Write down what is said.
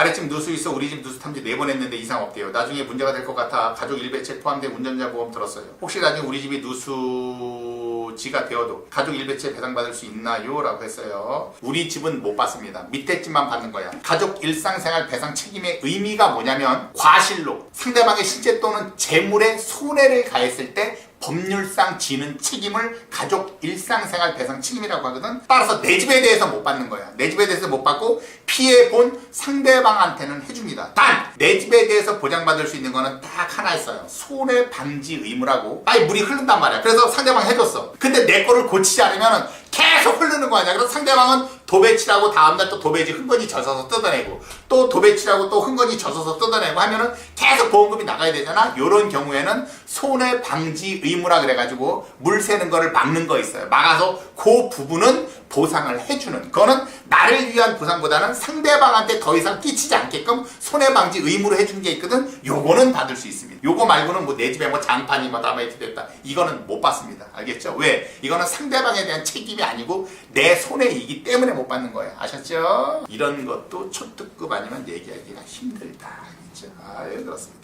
아래집 누수 있어 우리 집 누수 탐지 네 번 했는데 이상 없대요. 나중에 문제가 될 것 같아 가족 일배체 포함된 운전자 보험 들었어요. 혹시 나중에 우리 집이 누수지가 되어도 가족 일배체 배상받을 수 있나요? 라고 했어요. 우리 집은 못 받습니다. 밑에 집만 받는 거야. 가족 일상생활 배상 책임의 의미가 뭐냐면 과실로 상대방의 신체 또는 재물에 손해를 가했을 때 법률상 지는 책임을 가족 일상생활 배상 책임이라고 하거든. 따라서 내 집에 대해서 못 받는 거야. 내 집에 대해서 못 받고 피해 본 상대방한테는 해줍니다. 단 내 집에 대해서 보장받을 수 있는 거는 딱 하나 있어요. 손해 방지 의무라고. 아니 물이 흐른단 말이야. 그래서 상대방 해줬어. 근데 내 거를 고치지 않으면 계속 흐르는 거 아니야. 그래서 상대방은 도배치라고 다음날 또 도배지 흥건히 젖어서 뜯어내고 또 도배치라고 또 흥건히 젖어서 뜯어내고 하면은 계속 보험금이 나가야 되잖아. 요런 경우에는 손해 방지 의무라 그래가지고 물 새는 거를 막는 거 있어요. 막아서 그 부분은 보상을 해주는. 그거는 나를 위한 보상보다는 상대방한테 더 이상 끼치지 않게끔 손해 방지 의무로 해주는 게 있거든. 요거는 받을 수 있습니다. 요거 말고는 뭐 내 집에 뭐 장판이 뭐 다메이트 됐다. 이거는 못 받습니다. 알겠죠? 왜? 이거는 상대방에 대한 책임이 아니고 내 손해이기 때문에 못 받는 거예요. 아셨죠? 이런 것도 초특급 아니면 얘기하기가 힘들다. 알겠죠? 아유, 그렇습니다.